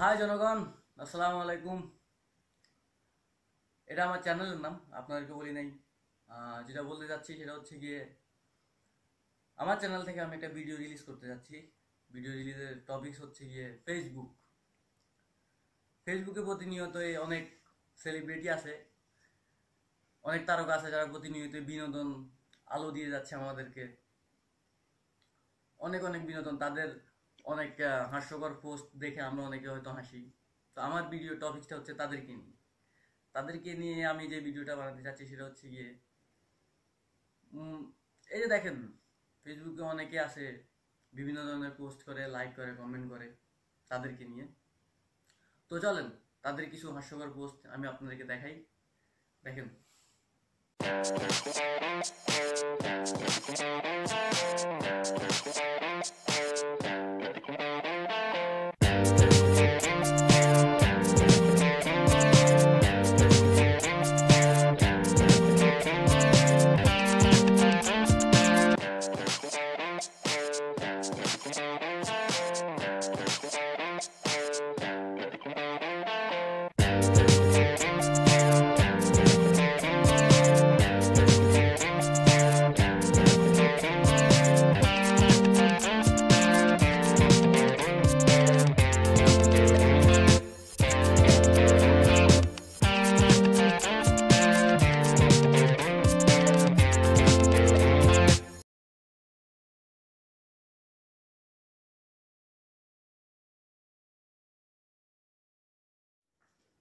High জনগণ. আসসালামু আলাইকুম। এটা আমার চ্যানেলের নাম, আপনাদেরকে বলি নাই। যেটা বলতে যাচ্ছি সেটা হচ্ছে গিয়ে, আমার চ্যানেল থেকে আমি একটা ভিডিও রিলিজ করতে যাচ্ছি। ভিডিও রিলিজের টপিকস হচ্ছে গিয়ে ফেসবুক ফেসবুকে প্রতিনিয়তই অনেক সেলিব্রিটি আছে অনেক তারকা আছে যারা প্রতিনিয়ত বিনোদন আলো দিয়ে যাচ্ছে আমাদেরকে। অনেক অনেক বিনোদন। তাদের অনেক হাস্যকর পোস্ট দেখে আমরা অনেকে হয়তো হাসি। তো আমার ভিডিও টপিকটা হচ্ছে তাদেরকে নিয়ে। তাদেরকে নিয়ে আমি যে ভিডিওটা বানাতে চাচ্ছি সেটা হচ্ছে গিয়ে এই যে দেখেন ফেসবুকে অনেকে আছে, বিভিন্ন ধরনের পোস্ট করে লাইক করে কমেন্ট করে তাদেরকে নিয়ে। তো চলেন, তাদের কিছু হাস্যকর পোস্ট আমি আপনাদেরকে দেখাই। দেখেন। Bye.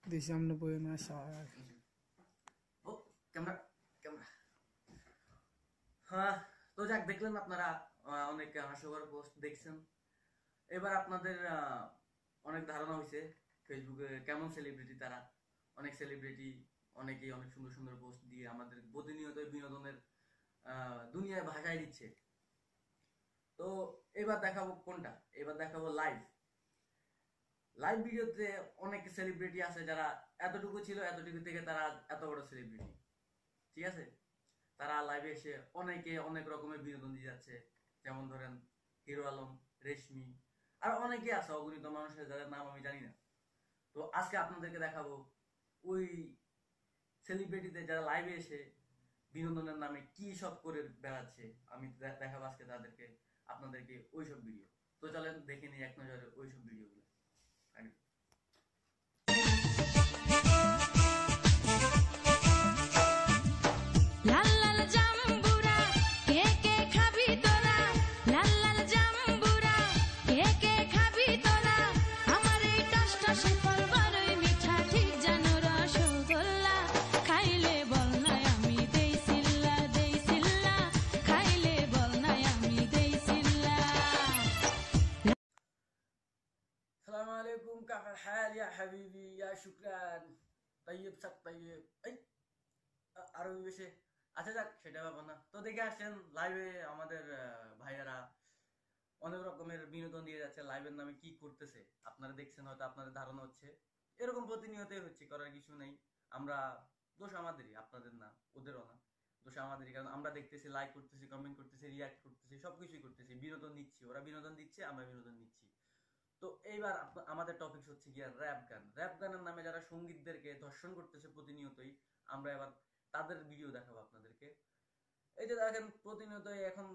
দিছি আমরা বই না সবাই ও ক্যামেরা ক্যামেরা হ্যাঁ তো যাক দেখলেন আপনারা অনেক হাস্যকর পোস্ট দেখছেন এবার আপনাদের অনেক ধারণা হয়েছে ফেসবুকে কেমন সেলিব্রিটি তারা অনেক সেলিব্রিটি অনেকেই অনেক সুন্দর সুন্দর পোস্ট দিয়ে আমাদের প্রতিনিয়ত বিনোদনের দুনিয়ায় ভাসায় দিচ্ছে তো এবার দেখাবো কোনটা এবার দেখাবো লাইভ লাইভ ভিডিওতে অনেক সেলিব্রিটি আছে যারা এতটুকু ছিল, এতটুকু থেকে তারা এত বড় সেলিব্রিটি ঠিক আছে? তারা লাইভে এসে অনেকে অনেক রকমের বিনোদন দিয়ে যাচ্ছে। যেমন ধরেন হিরো আলম, রেশমি, আর অনেকে আছে, অগণিত মানুষের যাদের নাম আমি জানি না। তো আজকে আপনাদেরকে দেখাবো ওই সেলিব্রিটিদের যারা লাইভে এসে বিনোদনের নামে কি সব করে বেড়াচ্ছে। আমি দেখাবো আজকে তাদেরকে, আপনাদেরকে ওইসব ভিডিও তো চলেন দেখে নিই এক নজরে ওইসব ভিডিওগুলো and عليكم كيف الحال يا حبيبي يا شكران طيب سك طيب এই আ- আরবি বেশি আচ্ছা যাক সেটা ব্যাপার না তো দেখে আসছেন লাইভে আমাদের আহ, ভাইয়ারা অনেক রকমের বিনোদন দিয়ে যাচ্ছে লাইভের নামে কি করতেছে আপনারা দেখছেন হয়তো আপনাদের ধারণা হচ্ছে এরকম প্রতিনিয়তই হচ্ছে করার কিছু নেই আমরা দোষ আমাদেরই আপনাদের না ওদেরও না দোষ আমাদেরই কারণ আমরা দেখতেছি লাইক করতেছি কমেন্ট করতেছি রিয়াক্ট করতেছি সবকিছুই করতেছি বিনোদন নিচ্ছি ওরা বিনোদন দিচ্ছে আমরা বিনোদন নিচ্ছি তো এইবার আমাদের টপিক হচ্ছে গিয়ে র্যাপ গান। র্যাপ গানের নামে যারা সঙ্গীতদেরকে ধর্ষণ করতেছে প্রতিনিয়তই, আমরা এবার তাদের ভিডিও দেখাবো আপনাদেরকে। এই যে দেখেন প্রতিনিয়ত এখন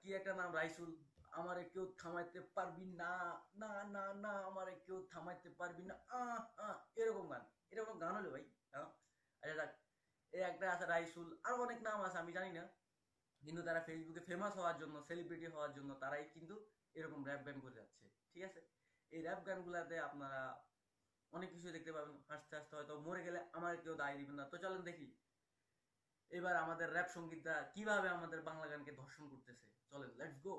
কি একটা নাম, রাইসুল, আমারে কেউ থামাইতে পারবি না না না না, আমারে কেউ থামাইতে পারবি না এরকম গান। এটা কোনো গান হলো ভাই হ্যাঁ? আচ্ছা দেখ এই একটা আছে রাইসুল, আরও অনেক নাম আছে, আমি জানি না। কিন্তু তারা ফেসবুকে ফেমাস হওয়ার জন্য সেলিব্রিটি হওয়ার জন্য তারাই কিন্তু এরকম র্যাপ গান করে যাচ্ছে, ঠিক আছে? এই র্যাপ গানগুলাতে আপনারা অনেক কিছু দেখতে পাবেন, হাসতে হাসতে হয়তো মরে গেলে আমার কেউ দায় দিবেন না। তো চলেন দেখি, এবার আমাদের র্যাপ সঙ্গীতটা কীভাবে আমাদের বাংলা গানকে ধর্ষণ করতেছে? চলেন লেটস গো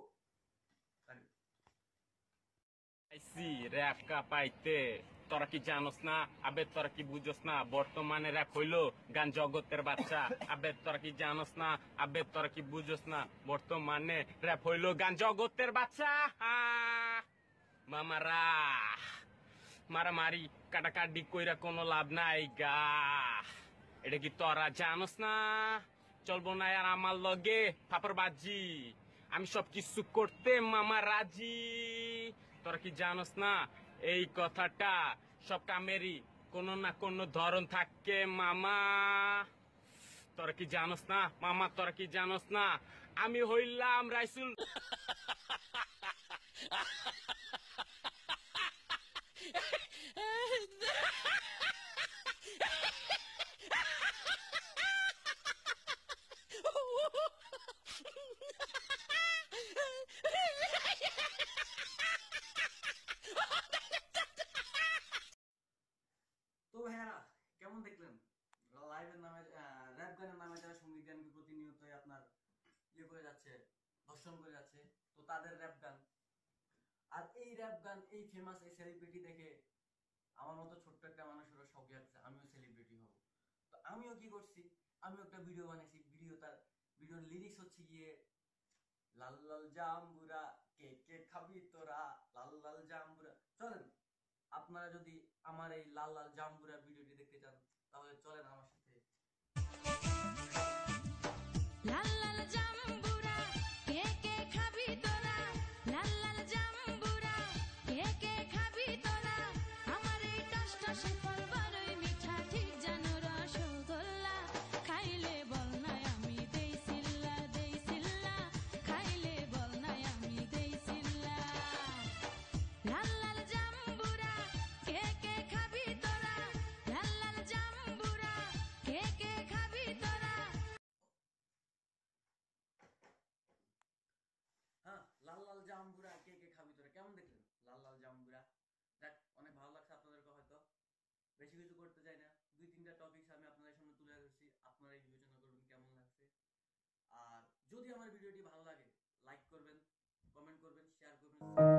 আইসি র্যাপ কা পাইতে। তোরা কি জানোস না? আবে তোরা কি বুঝোস না? বর্তমানে র্যাপ হইল গান জগতের বাচ্চা। আবে তোরা কি জানোস না? আবে তোরা কি বুঝোস না? বর্তমানে র্যাপ হইল গান জগতের বাচ্চা। মামারা মারামারি, কাটাকাটি কইরা কোনো লাভ নাই গা। এটা কি তোরা জানোস না? চলবো না আর আমার লগে ফাপর বাজি। আমি সব কিছু করতে মামা রাজি। তোরা কি জানোস না? এই কথাটা সব কামেরই। কোনো না কোনো ধরন থাকে, মামা। তোরা কি জানোস না? মামা, তোরা কি জানোস না? আমি হইলাম রাইসুল। কেমন দেখলেন? লাইভের নামে র্যাপ গানের নামে যারা সংগীত গানকে প্রতিনিয়তই আপনার ইয়ে করে যাচ্ছে, ধর্ষণ করে যাচ্ছে, তো তাদের র্যাপ গান। আর এই র্যাপ গান, এই ফেমাস এই সেলিব্রিটি দেখে আমার মতো ছোট্ট একটা মানুষেরও শখ আছে, আমিও সেলিব্রিটি হব। তো আমিও কি করছি? আমিও একটা ভিডিও বানাইছি। ভিডিও তার ভিডিওর লিরিক্স হচ্ছে গিয়ে, লাল লাল জাম্বুরা, কে কে খাবি তোরা? লাল লাল চলেন আপনারা যদি আমার এই লাল লাল জাম্বুরা ভিডিওটি দেখতে চান তাহলে চলেন আমার সাথে। বেশি কিছু করতে চাই না। দুই, তিনটা টপিকস আমি আপনাদের সামনে তুলে ধরছি। আপনারাই বিবেচনা করবেন কেমন লাগছে। আর যদি আমার ভিডিওটি ভালো লাগে লাইক করবেন কমেন্ট করবেন শেয়ার করবেন।